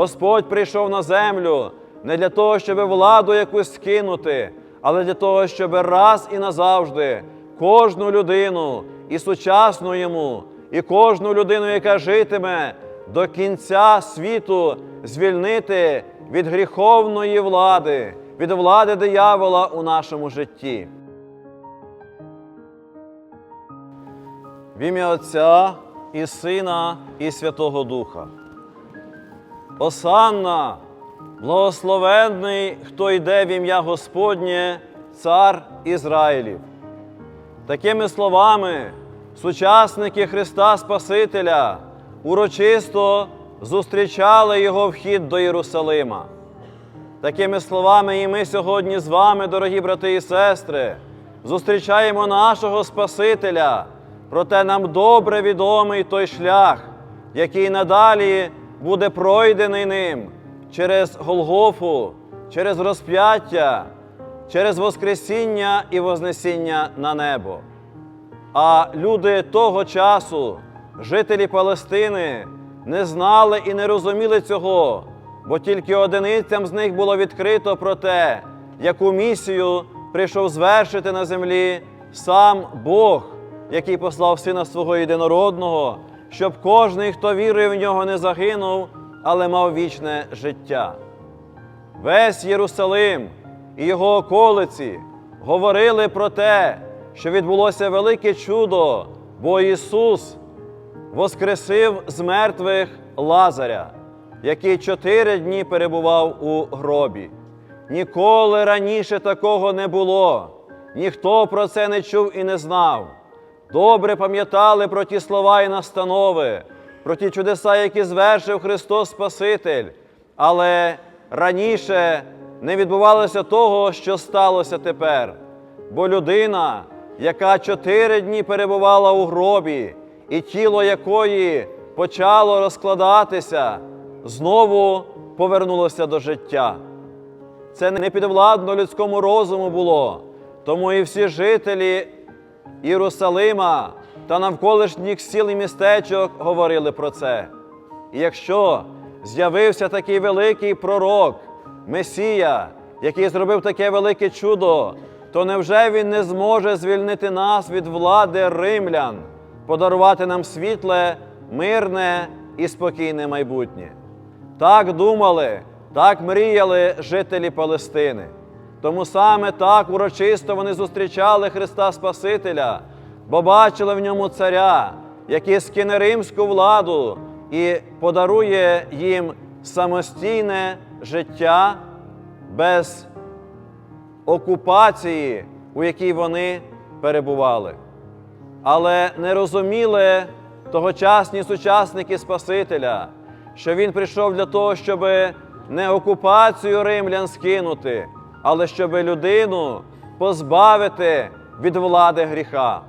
Господь прийшов на землю не для того, щоб владу якусь скинути, але для того, щоб раз і назавжди кожну людину і сучасну йому, і кожну людину, яка житиме до кінця світу, звільнити від гріховної влади, від влади диявола у нашому житті. В ім'я Отця і Сина, і Святого Духа. Осанна, благословенний, хто йде в ім'я Господнє, Цар Ізраїлів. Такими словами сучасники Христа Спасителя урочисто зустрічали Його вхід до Єрусалима. Такими словами, і ми сьогодні з вами, дорогі брати і сестри, зустрічаємо нашого Спасителя, проте нам добре відомий той шлях, який надалі буде пройдений ним через Голгофу, через розп'яття, через Воскресіння і Вознесіння на небо. А люди того часу, жителі Палестини, не знали і не розуміли цього, бо тільки одиницям з них було відкрито про те, яку місію прийшов звершити на землі сам Бог, який послав Сина свого єдинородного, щоб кожний, хто вірує в нього, не загинув, але мав вічне життя. Весь Єрусалим і його околиці говорили про те, що відбулося велике чудо, бо Ісус воскресив з мертвих Лазаря, який чотири дні перебував у гробі. Ніколи раніше такого не було, ніхто про це не чув і не знав. Добре пам'ятали про ті слова і настанови, про ті чудеса, які звершив Христос Спаситель, але раніше не відбувалося того, що сталося тепер. Бо людина, яка чотири дні перебувала у гробі, і тіло якої почало розкладатися, знову повернулося до життя. Це не підвладно людському розуму було, тому і всі жителі Єрусалима та навколишніх сіл і містечок говорили про це. І якщо з'явився такий великий пророк, Месія, який зробив таке велике чудо, то невже він не зможе звільнити нас від влади римлян, подарувати нам світле, мирне і спокійне майбутнє? Так думали, так мріяли жителі Палестини. Тому саме так урочисто вони зустрічали Христа Спасителя, бо бачили в ньому царя, який скине римську владу і подарує їм самостійне життя без окупації, у якій вони перебували. Але не розуміли тогочасні сучасники Спасителя, що Він прийшов для того, щоб не окупацію римлян скинути, але щоб людину позбавити від влади гріха.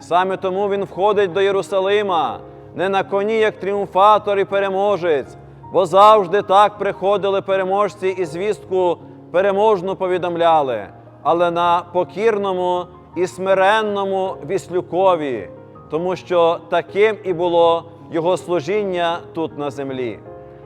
Саме тому Він входить до Єрусалима не на коні, як тріумфатор і переможець, бо завжди так приходили переможці і звістку переможну повідомляли, але на покірному і смиренному віслюкові, тому що таким і було його служіння тут на землі.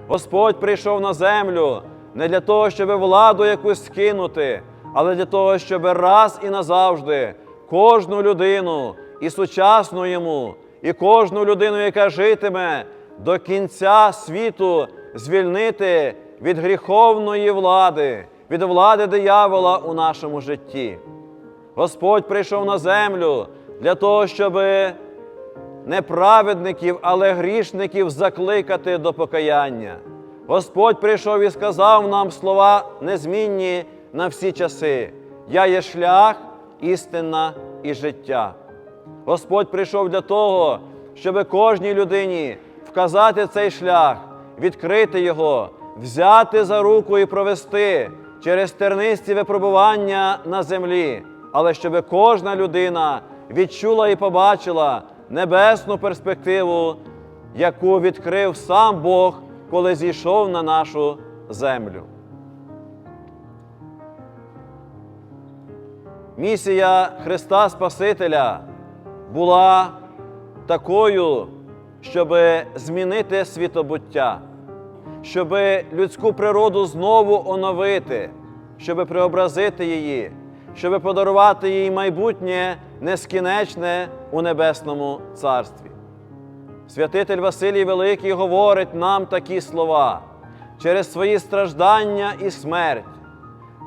Господь прийшов на землю не для того, щоб владу якусь скинути, але для того, щоб раз і назавжди кожну людину і сучасну йому, і кожну людину, яка житиме до кінця світу, звільнити від гріховної влади, від влади диявола у нашому житті. Господь прийшов на землю для того, щоб не праведників, але грішників закликати до покаяння. Господь прийшов і сказав нам слова незмінні на всі часи. Я є шлях, істина і життя. Господь прийшов для того, щоб кожній людині вказати цей шлях, відкрити його, взяти за руку і провести через тернисті випробування на землі, але щоб кожна людина відчула і побачила небесну перспективу, яку відкрив сам Бог, коли зійшов на нашу землю. Місія Христа Спасителя була такою, щоб змінити світобуття, щоб людську природу знову оновити, щоб преобразити її, щоб подарувати їй майбутнє нескінечне у небесному царстві. Святитель Василій Великий говорить нам такі слова через свої страждання і смерть,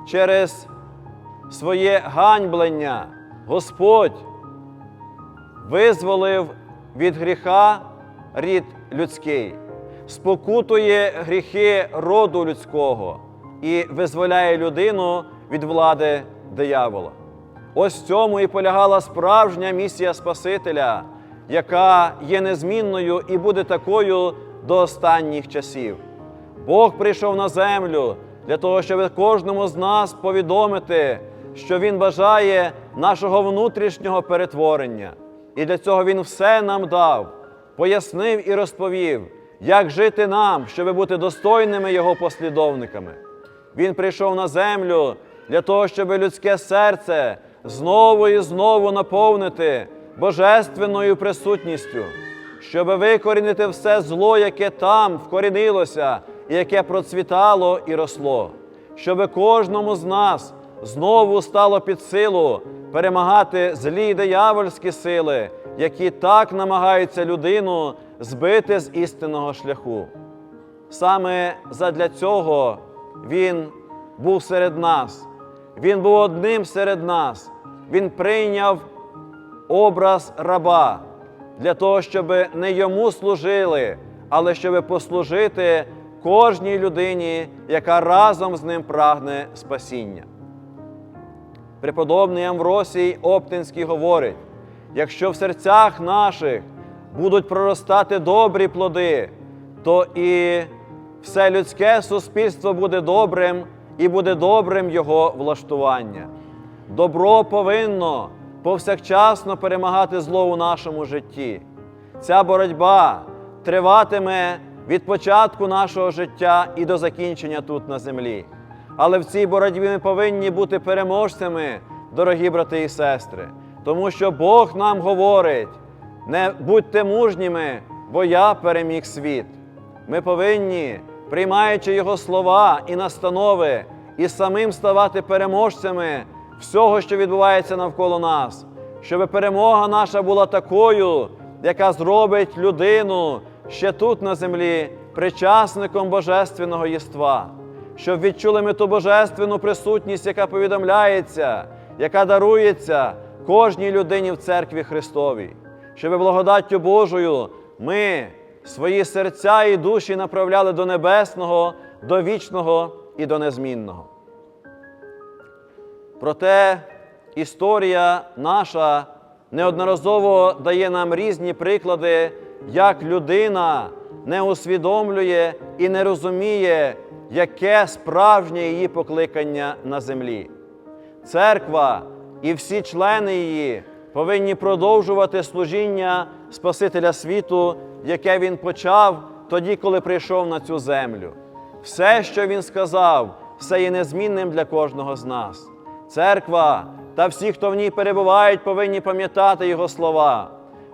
через своє ганьблення Господь визволив від гріха рід людський, спокутує гріхи роду людського і визволяє людину від влади диявола. Ось в цьому і полягала справжня місія Спасителя, яка є незмінною і буде такою до останніх часів. Бог прийшов на землю для того, щоб кожному з нас повідомити, що Він бажає нашого внутрішнього перетворення. І для цього Він все нам дав, пояснив і розповів, як жити нам, щоб бути достойними Його послідовниками. Він прийшов на землю для того, щоб людське серце знову і знову наповнити божественною присутністю, щоб викорінити все зло, яке там вкорінилося яке процвітало і росло, щоб кожному з нас знову стало під силу перемагати злі диявольські сили, які так намагаються людину збити з істинного шляху. Саме задля цього Він був серед нас, Він був одним серед нас, Він прийняв образ раба для того, щоб не йому служили, але щоб послужити кожній людині, яка разом з ним прагне спасіння. Преподобний Амвросій Оптинський говорить: якщо в серцях наших будуть проростати добрі плоди, то і все людське суспільство буде добрим і буде добрим його влаштування. Добро повинно повсякчасно перемагати зло у нашому житті. Ця боротьба триватиме від початку нашого життя і до закінчення тут на землі. Але в цій боротьбі ми повинні бути переможцями, дорогі брати і сестри, тому що Бог нам говорить: не будьте мужніми, бо я переміг світ. Ми повинні, приймаючи Його слова і настанови, і самим ставати переможцями всього, що відбувається навколо нас, щоб перемога наша була такою, яка зробить людину ще тут на землі причасником божественного єства, щоб відчули ми ту божественну присутність, яка повідомляється, яка дарується кожній людині в церкві Христовій, щоб благодаттю Божою ми свої серця і душі направляли до небесного, до вічного і до незмінного. Проте історія наша неодноразово дає нам різні приклади, як людина не усвідомлює і не розуміє, яке справжнє її покликання на землі. Церква і всі члени її повинні продовжувати служіння Спасителя світу, яке він почав тоді, коли прийшов на цю землю. Все, що він сказав, все є незмінним для кожного з нас. Церква та всі, хто в ній перебувають, повинні пам'ятати Його слова.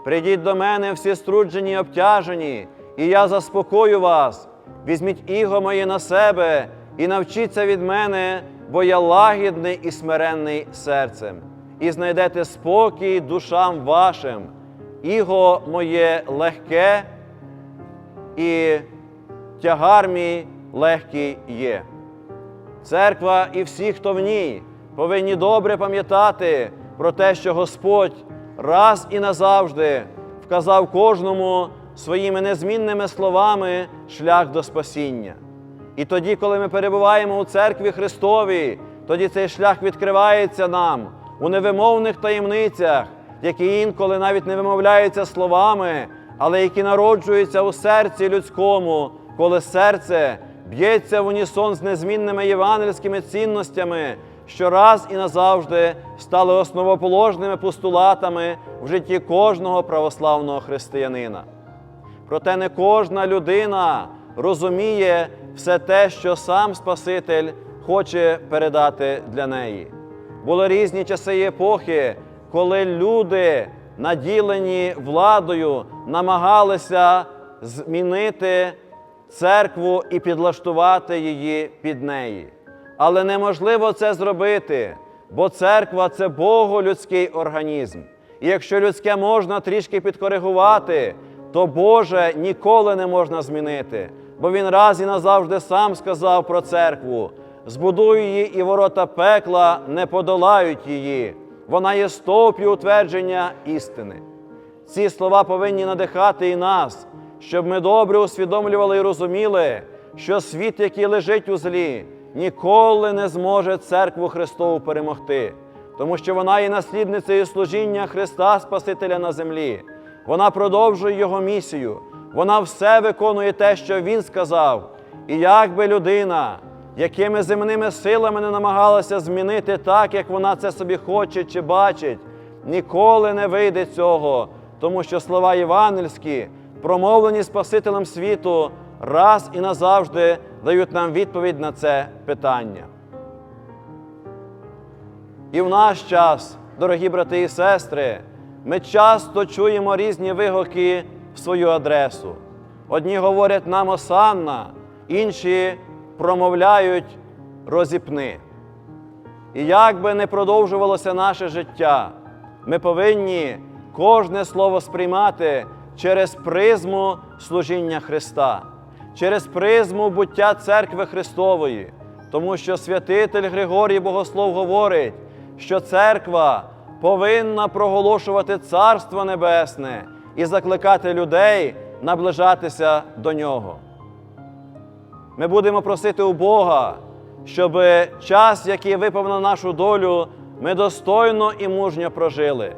Прийдіть до мене всі струджені і обтяжені, і я заспокою вас. Візьміть іго моє на себе і навчіться від мене, бо я лагідний і смиренний серцем, і знайдете спокій душам вашим. Іго моє легке, і тягар мій легкий є. Церква і всі, хто в ній, повинні добре пам'ятати про те, що Господь раз і назавжди вказав кожному своїми незмінними словами шлях до спасіння. І тоді, коли ми перебуваємо у церкві Христовій, тоді цей шлях відкривається нам у невимовних таємницях, які інколи навіть не вимовляються словами, але які народжуються у серці людському, коли серце б'ється в унісон з незмінними євангельськими цінностями, що раз і назавжди стали основоположними постулатами в житті кожного православного християнина. Проте не кожна людина розуміє все те, що сам Спаситель хоче передати для неї. Були різні часи і епохи, коли люди, наділені владою, намагалися змінити церкву і підлаштувати її під неї. Але неможливо це зробити, бо церква це боголюдський організм. І якщо людське можна трішки підкоригувати, то Боже ніколи не можна змінити, бо Він раз і назавжди сам сказав про церкву: збудую її, і ворота пекла не подолають її. Вона є стовп'ю утвердження істини. Ці слова повинні надихати і нас, щоб ми добре усвідомлювали і розуміли, що світ, який лежить у злі, ніколи не зможе церкву Христову перемогти, тому що вона є наслідницею служіння Христа Спасителя на землі. Вона продовжує Його місію, вона все виконує те, що Він сказав. І як би людина, якими земними силами не намагалася змінити так, як вона це собі хоче чи бачить, ніколи не вийде цього, тому що слова євангельські, промовлені Спасителем світу, раз і назавжди дають нам відповідь на це питання. І в наш час, дорогі брати і сестри, ми часто чуємо різні вигуки в свою адресу. Одні говорять нам осанна, інші промовляють розіпни. І як би не продовжувалося наше життя, ми повинні кожне слово сприймати через призму служіння Христа, через призму буття церкви Христової, тому що святитель Григорій Богослов говорить, що церква повинна проголошувати Царство Небесне і закликати людей наближатися до нього. Ми будемо просити у Бога, щоб час, який випав на нашу долю, ми достойно і мужньо прожили,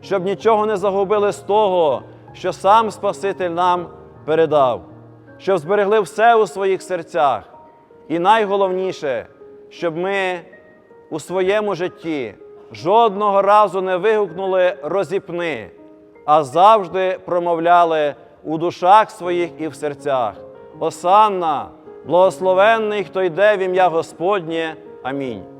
щоб нічого не загубили з того, що сам Спаситель нам передав, щоб зберегли все у своїх серцях. І найголовніше, щоб ми у своєму житті жодного разу не вигукнули розіпни, а завжди промовляли у душах своїх і в серцях. Осанна, благословенний, хто йде в ім'я Господнє. Амінь.